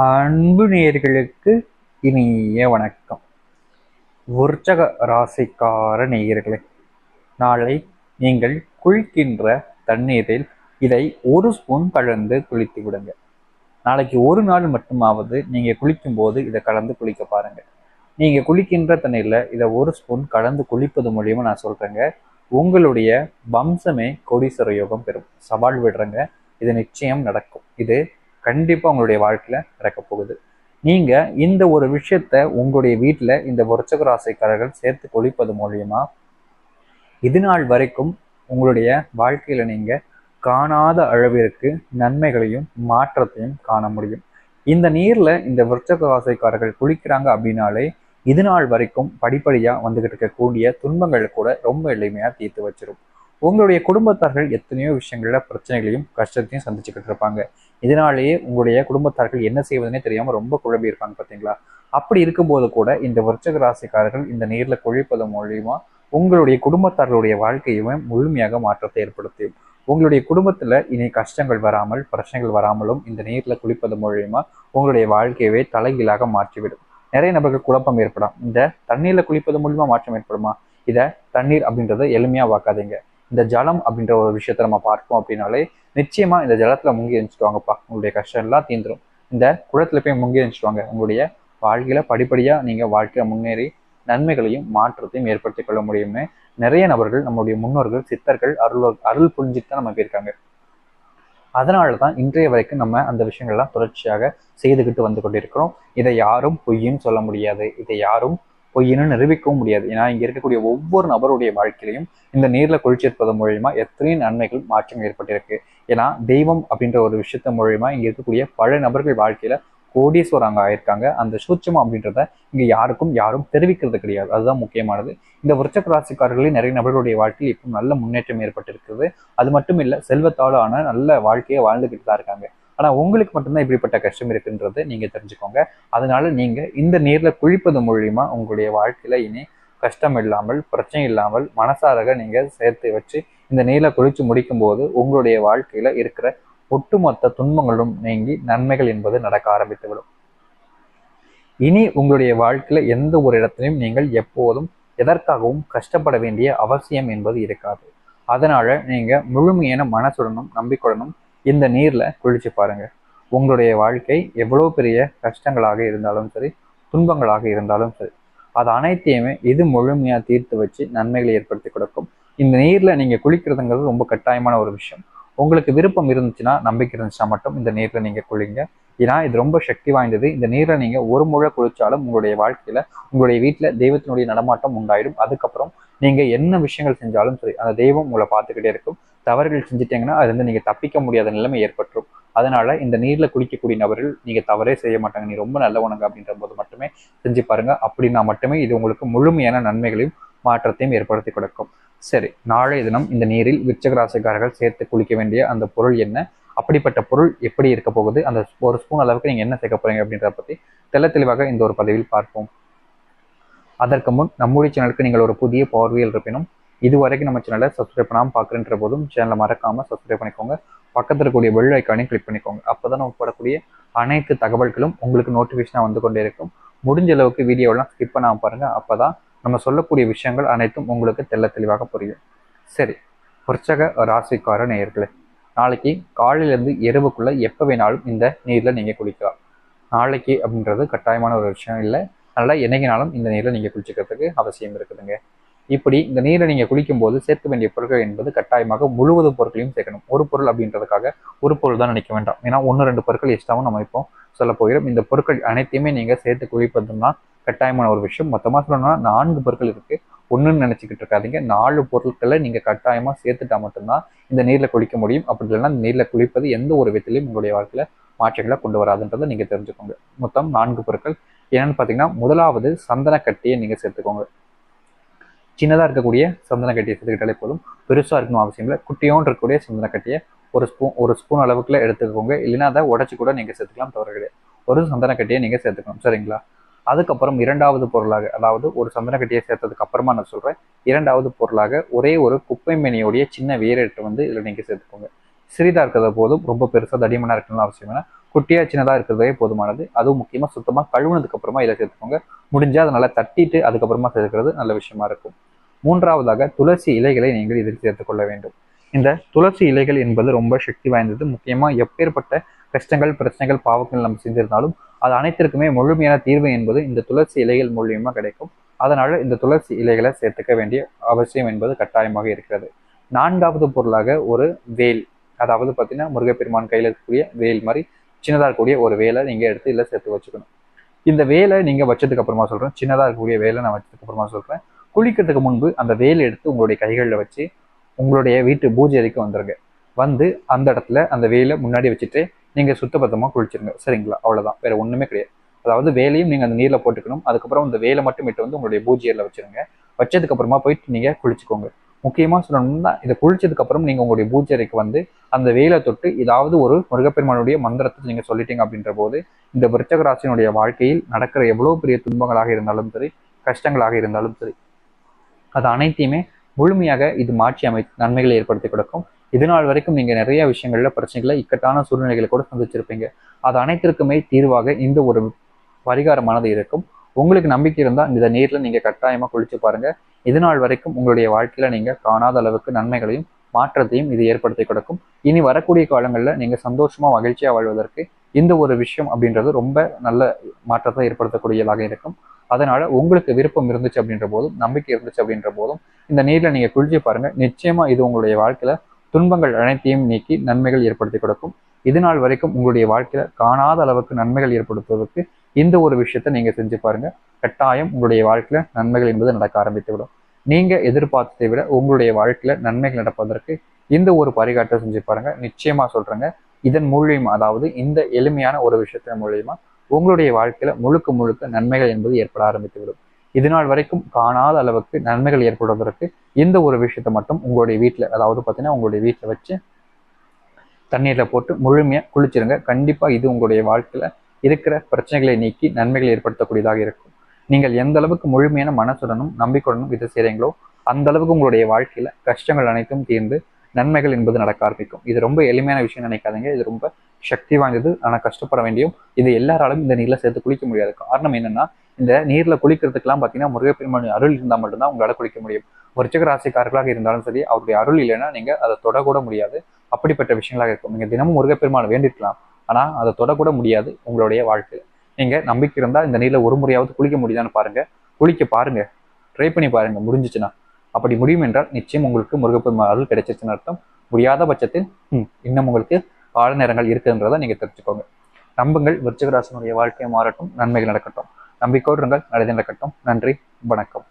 அன்பு நேயர்களுக்கு இனிய வணக்கம். உற்சக ராசிக்கார நேயர்களே நாளை நீங்கள் குளிக்கின்ற தண்ணீரில் இதை ஒரு ஸ்பூன் கலந்து குளித்து விடுங்க. நாளைக்கு ஒரு நாள் மட்டுமாவது நீங்க குளிக்கும் போது இதை கலந்து குளிக்க பாருங்க. நீங்க குளிக்கின்ற தண்ணீர்ல இதை ஒரு ஸ்பூன் கலந்து குளிப்பது மூலியமா நான் சொல்றேங்க. உங்களுடைய வம்சமே கோடீஸ்வர யோகம் பெறும். சவால் விடுறேங்க. இது நிச்சயம் நடக்கும். இது கண்டிப்பாக உங்களுடைய வாழ்க்கையில் நடக்க போகுது. நீங்கள் இந்த ஒரு விஷயத்த உங்களுடைய வீட்டில் இந்த விருச்சக ராசிக்காரர்கள் சேர்த்து கொளிப்பது மூலியமா இது நாள் வரைக்கும் உங்களுடைய வாழ்க்கையில நீங்கள் காணாத அளவிற்கு நன்மைகளையும் மாற்றத்தையும் காண முடியும். இந்த நீர்ல இந்த விருச்சக ராசிக்காரர்கள் குளிக்கிறாங்க அப்படின்னாலே இது நாள் வரைக்கும் படிப்படியாக வந்துகிட்டு இருக்கக்கூடிய துன்பங்கள் கூட ரொம்ப எளிமையாக தீர்த்து வச்சிடும் உங்களுடைய குடும்பத்தார்கள் எத்தனையோ விஷயங்களில் பிரச்சனைகளையும் கஷ்டத்தையும் சந்திச்சுக்கிட்டு இருப்பாங்க. இதனாலேயே உங்களுடைய குடும்பத்தார்கள் என்ன செய்வதுனே தெரியாமல் ரொம்ப குழம்பி இருப்பாங்க பார்த்தீங்களா அப்படி இருக்கும்போது கூட இந்த விருச்சக ராசிக்காரர்கள் இந்த நீரில் குழிப்பது மூலியமா உங்களுடைய குடும்பத்தார்களுடைய வாழ்க்கையுமே முழுமையாக மாற்றத்தை ஏற்படுத்தியும் உங்களுடைய குடும்பத்தில் இனி கஷ்டங்கள் வராமல் பிரச்சனைகள் வராமலும் இந்த நீரில் குளிப்பது மூலயமா உங்களுடைய வாழ்க்கையவே தலைகீழாக மாற்றிவிடும். நிறைய நபர்கள் குழப்பம் ஏற்படும் இந்த தண்ணீரில் குளிப்பது மூலியமா மாற்றம் ஏற்படுமா? இதை தண்ணீர் அப்படின்றத எளிமையாக வாக்காதீங்க. இந்த ஜலம் அப்படின்ற ஒரு விஷயத்த நம்ம பார்ப்போம் அப்படின்னாலே நிச்சயமா இந்த ஜலத்துல முங்கி எழுந்துட்டு வாங்கப்பா உங்களுடைய கஷ்டம் எல்லாம் தீந்துரும் இந்த குளத்துல போய் முங்கி எழுந்துட்டு வாங்க உங்களுடைய வாழ்க்கையில படிப்படியா நீங்க வாழ்க்கையில முன்னேறி நன்மைகளையும் மாற்றத்தையும் ஏற்படுத்திக் கொள்ள முடியுமே நிறைய நபர்கள் நம்முடைய முன்னோர்கள் சித்தர்கள் அருள் அருள் புரிஞ்சுட்டு தான் நம்ம போயிருக்காங்க. அதனால தான் இன்றைய வரைக்கும் நம்ம அந்த விஷயங்கள்லாம் தொடர்ச்சியாக செய்துக்கிட்டு வந்து கொண்டிருக்கிறோம். இதை யாரும் பொய்யும் சொல்ல முடியாது. இதை யாரும் பொய்ன்னு நிரூபிக்கவும் முடியாது. ஏன்னா இங்க இருக்கக்கூடிய ஒவ்வொரு நபருடைய வாழ்க்கையிலையும் இந்த நீர்ல குளிச்சிருப்பதன் மூலியமா எத்தனையோ நன்மைகள் மாற்றம் ஏற்பட்டிருக்கு. ஏன்னா தெய்வம் அப்படின்ற ஒரு விஷயத்த மூலியமா இங்க இருக்கக்கூடிய பல நபர்கள் வாழ்க்கையில கோடீஸ்வரங்க ஆயிருக்காங்க. அந்த சூட்சம் அப்படின்றத இங்க யாருக்கும் யாரும் தெரிவிக்கிறது கிடையாது. அதுதான் முக்கியமானது. இந்த விருச்சக ராசிக்காரர்களே நிறைய நபர்களுடைய வாழ்க்கையில் இப்போ நல்ல முன்னேற்றம் ஏற்பட்டிருக்கிறது. அது மட்டும் இல்ல செல்வத்தாலான நல்ல வாழ்க்கையை வாழ்ந்துகிட்டு தான் இருக்காங்க. ஆனா உங்களுக்கு மட்டும்தான் இப்படிப்பட்ட கஷ்டம் இருக்குன்றது நீங்க தெரிஞ்சுக்கோங்க. அதனால நீங்க இந்த நீர்ல குளிப்பது மூலியமா உங்களுடைய வாழ்க்கையில இனி கஷ்டம் இல்லாமல் பிரச்சனை இல்லாமல் மனசாரக நீங்க சேர்த்து வச்சு இந்த நீரில் குளிச்சு முடிக்கும் போது உங்களுடைய வாழ்க்கையில இருக்கிற ஒட்டுமொத்த துன்பங்களும் நீங்கி நன்மைகள் என்பது நடக்க ஆரம்பித்துவிடும். இனி உங்களுடைய வாழ்க்கையில எந்த ஒரு இடத்திலையும் நீங்கள் எப்போதும் எதற்காகவும் கஷ்டப்பட வேண்டிய அவசியம் என்பது இருக்காது. அதனால நீங்க முழுமையான மனசுடனும் நம்பிக்கையுடனும் இந்த நீர்ல குளிச்சு பாருங்க. உங்களுடைய வாழ்க்கை எவ்வளவு பெரிய கஷ்டங்களாக இருந்தாலும் சரி துன்பங்களாக இருந்தாலும் சரி அது அனைத்தையுமே இது முழுமையா தீர்த்து வச்சு நன்மைகளை ஏற்படுத்தி கொடுக்கும். இந்த நீர்ல நீங்க குளிக்கிறதுங்கிறது ரொம்ப கட்டாயமான ஒரு விஷயம். உங்களுக்கு விருப்பம் இருந்துச்சுன்னா நம்பிக்கை இருந்துச்சுன்னா மட்டும் இந்த நீர்ல நீங்க குளிங்க. ஏன்னா இது ரொம்ப சக்தி வாய்ந்தது. இந்த நீரை நீங்கள் ஒரு முழை குளிச்சாலும் உங்களுடைய வாழ்க்கையில் உங்களுடைய வீட்டில் தெய்வத்தினுடைய நடமாட்டம் உண்டாயிடும். அதுக்கப்புறம் நீங்கள் என்ன விஷயங்கள் செஞ்சாலும் சரி அந்த தெய்வம் உங்களை பார்த்துக்கிட்டே இருக்கும். தவறுகள் செஞ்சுட்டீங்கன்னா அது வந்து தப்பிக்க முடியாத நிலைமை ஏற்பட்டுரும். அதனால இந்த நீரில் குளிக்கக்கூடிய நபர்கள் நீங்கள் தவறே செய்ய மாட்டாங்க. நீ ரொம்ப நல்லவனுங்க அப்படின்ற போது மட்டுமே செஞ்சு பாருங்க. அப்படின்னா மட்டுமே இது உங்களுக்கு முழுமையான நன்மைகளையும் மாற்றத்தையும் ஏற்படுத்தி கொடுக்கும். சரி நாளைய தினம் இந்த நீரில் விருச்சக ராசிக்காரர்கள் சேர்த்து குளிக்க வேண்டிய அந்த பொருள் என்ன? அப்படிப்பட்ட பொருள் எப்படி இருக்க போகுது? அந்த ஒரு ஸ்பூன் அளவுக்கு நீங்கள் என்ன சேர்க்க போகிறீங்க அப்படின்றத பற்றி தெள்ள தெளிவாக இந்த ஒரு பதிவில் பார்ப்போம். அதற்கு முன் நம்முடைய சேனலுக்கு நீங்கள் ஒரு புதிய பார்வையில் இருப்பினும் இது வரைக்கும் நம்ம சேனலை சப்ஸ்கிரைப் பண்ணாமல் பார்க்குறன்ற போதும் சேனலை மறக்காமல் சப்ஸ்கிரைப் பண்ணிக்கோங்க. பக்கத்தில் இருக்கக்கூடிய வெள்ள ஐக்கானையும் கிளிக் பண்ணிக்கோங்க. அப்போதான் நம்ம போடக்கூடிய அனைத்து தகவல்களும் உங்களுக்கு நோட்டிஃபிகேஷனாக வந்து கொண்டே இருக்கும். முடிஞ்ச அளவுக்கு வீடியோலாம் ஸ்கிப் பண்ணாமல் பாருங்கள் அப்போ தான் நம்ம சொல்லக்கூடிய விஷயங்கள் அனைத்தும் உங்களுக்கு தெள்ள தெளிவாக புரியும். சரி புற்சக ராசிக்கார நேயர்களே நாளைக்கு காலையிலேருந்து இரவுக்குள்ள எப்போ வேணாலும் இந்த நீரில் நீங்கள் குளிக்கலாம். நாளைக்கு அப்படின்றது கட்டாயமான ஒரு விஷயம் இல்லை. அதனால் என்னைக்குனாலும் இந்த நீரில் நீங்கள் குளிச்சுக்கிறதுக்கு அவசியம் இருக்குதுங்க. இப்படி இந்த நீரை நீங்கள் குளிக்கும் போது சேர்க்க வேண்டிய பொருட்கள் என்பது கட்டாயமாக முழுவதும் பொருட்களையும் சேர்க்கணும். ஒரு பொருள் அப்படின்றதுக்காக ஒரு பொருள் தான் நினைக்க வேண்டாம். ஏன்னா ஒன்று ரெண்டு பொருட்கள் எக்ஸ்ட்ராவும் நம்ம இப்போ சொல்ல போகிறோம். இந்த பொருட்கள் அனைத்தையுமே நீங்கள் சேர்த்து குளிப்பதுன்னா கட்டாயமான ஒரு விஷயம். மொத்தமாக சொல்லணும்னா நான்கு பொருட்கள் இருக்குது ஒன்றுன்னு நினச்சிக்கிட்டு இருக்காதீங்க. நாலு பொருட்களை நீங்கள் கட்டாயமாக சேர்த்துட்டா மட்டும்தான் இந்த நீரில் குளிக்க முடியும். அப்படி இல்லைன்னா நீரில் குளிப்பது எந்த ஒரு விதத்திலையும் உங்களுடைய வாழ்க்கையில் மாற்றங்களை கொண்டு வராதுன்றதை நீங்கள் தெரிஞ்சுக்கோங்க. மொத்தம் நான்கு பொருட்கள். என்னன்னு பார்த்தீங்கன்னா முதலாவது சந்தன கட்டியை நீங்கள் சேர்த்துக்கோங்க. சின்னதாக இருக்கக்கூடிய சந்தன கட்டியை சேர்த்துக்கிட்டாலே போதும். பெருசாக இருக்கணும் அவசியம் இல்லை. குட்டியோன் இருக்கக்கூடிய சந்தன கட்டியை ஒரு ஸ்பூன் ஒரு ஸ்பூன் அளவுக்குள்ள எடுத்துக்கோங்க. இல்லைன்னா அதை உடச்சி கூட நீங்கள் சேர்த்துக்கலாம் தவறு கிடையாது. ஒரு சந்தன கட்டியை நீங்கள் சேர்த்துக்கணும் சரிங்களா? அதுக்கப்புறம் இரண்டாவது பொருளாக அதாவது ஒரு சந்தன கட்டியை சேர்த்ததுக்கு அப்புறமா நான் சொல்கிறேன் இரண்டாவது பொருளாக ஒரே ஒரு குப்பை மேனியோடைய சின்ன வேரெட்டு வந்து இதில் நீங்கள் சேர்த்துக்கோங்க. சிறிதாக இருக்கிறத போதும் ரொம்ப பெருசாக தடிமனாக இருக்கணும்னு அவசியம் இல்லை குட்டியாக சின்னதாக இருக்கிறதே போதுமானது. அதுவும் முக்கியமாக சுத்தமாக கழுவுனதுக்கு அப்புறமா இதில் சேர்த்துக்கோங்க. முடிஞ்சால் அதை நல்லா தட்டிட்டு அதுக்கப்புறமா சேர்க்கிறது நல்ல விஷயமா இருக்கும். மூன்றாவதாக துளசி இலைகளை நீங்கள் இதில் சேர்த்துக்கொள்ள வேண்டும். இந்த துளசி இலைகள் என்பது ரொம்ப சக்தி வாய்ந்தது. முக்கியமாக எப்பேற்பட்ட கஷ்டங்கள் பிரச்சனைகள் பாவங்கள் நம்ம செஞ்சிருந்தாலும் அது அனைத்திற்குமே முழுமையான தீர்வு என்பது இந்த துளசி இலைகள் மூலியமாக கிடைக்கும். அதனால் இந்த துளசி இலைகளை சேர்த்துக்க வேண்டிய அவசியம் என்பது கட்டாயமாக இருக்கிறது. நான்காவது பொருளாக ஒரு வேல் அதாவது பார்த்தீங்கன்னா முருகப்பெருமான் கையில் இருக்கக்கூடிய வேல் மாதிரி சின்னதாக இருக்கக்கூடிய ஒரு வேலை நீங்கள் எடுத்து இதில் சேர்த்து வச்சுக்கணும். இந்த வேலை நீங்கள் வச்சதுக்கு அப்புறமா சொல்கிறேன் சின்னதாக இருக்கக்கூடிய வேலை நான் வச்சதுக்கு அப்புறமா சொல்கிறேன் குளிக்கிறதுக்கு முன்பு அந்த வேலை எடுத்து உங்களுடைய கைகளில் வச்சு உங்களுடைய வீட்டு பூஜை அறைக்கு வந்துருங்க. வந்து அந்த இடத்துல அந்த வேலை முன்னாடி வச்சுட்டு நீங்கள் சுத்தபத்தமாக குளிச்சிருங்க. சரிங்களா? அவ்வளோதான் வேறு ஒன்றுமே கிடையாது. அதாவது வேலையும் நீங்கள் அந்த நீரில் போட்டுக்கணும். அதுக்கப்புறம் அந்த வேலை மட்டும் இட்டு வந்து உங்களுடைய பூஜையில் வச்சிருங்க. வச்சதுக்கப்புறமா போயிட்டு நீங்கள் குளிச்சுக்கோங்க. முக்கியமாக சொல்லணும்னா இதை குளிச்சதுக்கப்புறம் நீங்கள் உங்களுடைய பூஜை வந்து அந்த வேலை தொட்டு ஏதாவது ஒரு முருகப்பெருமானுடைய மந்திரத்தை நீங்கள் சொல்லிட்டீங்க அப்படின்ற போது இந்த விருச்சகராசினுடைய வாழ்க்கையில் நடக்கிற எவ்வளோ பெரிய துன்பங்களாக இருந்தாலும் சரி கஷ்டங்களாக இருந்தாலும் சரி அது அனைத்தையுமே முழுமையாக இது மாற்றி அமை நன்மைகளை ஏற்படுத்தி கொடுக்கும். இது நாள் வரைக்கும் நீங்கள் நிறைய விஷயங்களில் பிரச்சனைகளை இக்கட்டான சூழ்நிலைகளை கூட சந்திச்சிருப்பீங்க. அது அனைத்திற்குமே தீர்வாக இந்த ஒரு பரிகாரமானது இருக்கும். உங்களுக்கு நம்பிக்கை இருந்தால் இதை நீரில் நீங்கள் கட்டாயமாக குளிச்சு பாருங்கள் இது நாள் வரைக்கும் உங்களுடைய வாழ்க்கையில் நீங்கள் காணாத அளவுக்கு நன்மைகளையும் மாற்றத்தையும் இது ஏற்படுத்தி கொடுக்கும். இனி வரக்கூடிய காலங்களில் நீங்கள் சந்தோஷமாக மகிழ்ச்சியாக வாழ்வதற்கு இந்த ஒரு விஷயம் அப்படின்றது ரொம்ப நல்ல மாற்றத்தை ஏற்படுத்தக்கூடியதாக இருக்கும். அதனால் உங்களுக்கு விருப்பம் இருந்துச்சு அப்படின்ற போதும் நம்பிக்கை இருந்துச்சு அப்படின்ற போதும் இந்த நீரில் நீங்கள் குளிச்சு பாருங்கள் நிச்சயமாக இது உங்களுடைய வாழ்க்கையில் துன்பங்கள் அனைத்தையும் நீக்கி நன்மைகள் ஏற்படுத்தி கொடுக்கும். இது நாள் வரைக்கும் உங்களுடைய வாழ்க்கையில காணாத அளவுக்கு நன்மைகள் ஏற்படுத்துவதற்கு இந்த ஒரு விஷயத்த நீங்க செஞ்சு பாருங்க. கட்டாயம் உங்களுடைய வாழ்க்கையில நன்மைகள் என்பது நடக்க ஆரம்பித்து விடும் நீங்க எதிர்பார்த்ததை விட உங்களுடைய வாழ்க்கையில நன்மைகள் நடப்பதற்கு இந்த ஒரு பரிகாட்டை செஞ்சு பாருங்க. நிச்சயமா சொல்றேங்க. இதன் மூலியமா அதாவது இந்த எளிமையான ஒரு விஷயத்தின் மூலியமா உங்களுடைய வாழ்க்கையில முழுக்க முழுக்க நன்மைகள் என்பது ஏற்பட ஆரம்பித்து விடும் இது நாள் வரைக்கும் காணாத அளவுக்கு நன்மைகள் ஏற்படுவதற்கு இந்த ஒரு விஷயத்த மட்டும் உங்களுடைய வீட்டில் அதாவது பார்த்தீங்கன்னா உங்களுடைய வீட்டில் வச்சு தண்ணீரில் போட்டு முழுமையாக குளிச்சிருங்க. கண்டிப்பாக இது உங்களுடைய வாழ்க்கையில் இருக்கிற பிரச்சனைகளை நீக்கி நன்மைகள் ஏற்படுத்தக்கூடியதாக இருக்கும். நீங்கள் எந்த அளவுக்கு முழுமையான மனசுடனும் நம்பிக்கையுடனும் இதை செய்கிறீங்களோ அந்த அளவுக்கு உங்களுடைய வாழ்க்கையில் கஷ்டங்கள் அனைத்தும் தீர்ந்து நன்மைகள் என்பது நடக்க ஆரம்பிக்கும். இது ரொம்ப எளிமையான விஷயம் நினைக்காதீங்க. இது ரொம்ப சக்தி வாய்ந்தது. ஆனால் கஷ்டப்பட வேண்டியும் இது எல்லாராலும் இந்த நீரில் சேர்த்து குளிக்க முடியாது காரணம் என்னன்னா இந்த நீர்ல குளிக்கிறதுக்கெல்லாம் பார்த்தீங்கன்னா முருகப்பெருமான் அருள் இருந்தால் மட்டும்தான் உங்களால் குளிக்க முடியும். விருச்சக ராசிக்காரர்களாக இருந்தாலும் சரி அவருடைய அருள் இல்லைன்னா நீங்க அதை தொடக்கூட முடியாது. அப்படிப்பட்ட விஷயங்களாக இருக்கும். நீங்க தினமும் முருகப்பெருமானை வேண்டிருக்கலாம் ஆனா அதை தொடக்கூட முடியாது உங்களுடைய வாழ்க்கையில. நீங்க நம்பிக்கை இருந்தால் இந்த நீர்ல ஒரு முறையாவது குளிக்க முடியுதான்னு பாருங்க. குளிக்க பாருங்க. ட்ரை பண்ணி பாருங்க. முடிஞ்சிச்சுன்னா. அப்படி முடியும் என்றால் நிச்சயம் உங்களுக்கு முருகப்பெருமான் அருள் கிடைச்சிருச்சுன்னு அர்த்தம். முடியாத பட்சத்தில் இன்னும் உங்களுக்கு கால நேரங்கள் இருக்குன்றதை நீங்க தெரிஞ்சுக்கோங்க. நம்புங்கள். விருச்சகராசனுடைய வாழ்க்கையை மாறட்டும். நன்மைகள் நடக்கட்டும். நம்பிக்கோடுங்கள் இருங்கள். நல்லது நடக்கட்டும் நன்றி. வணக்கம்.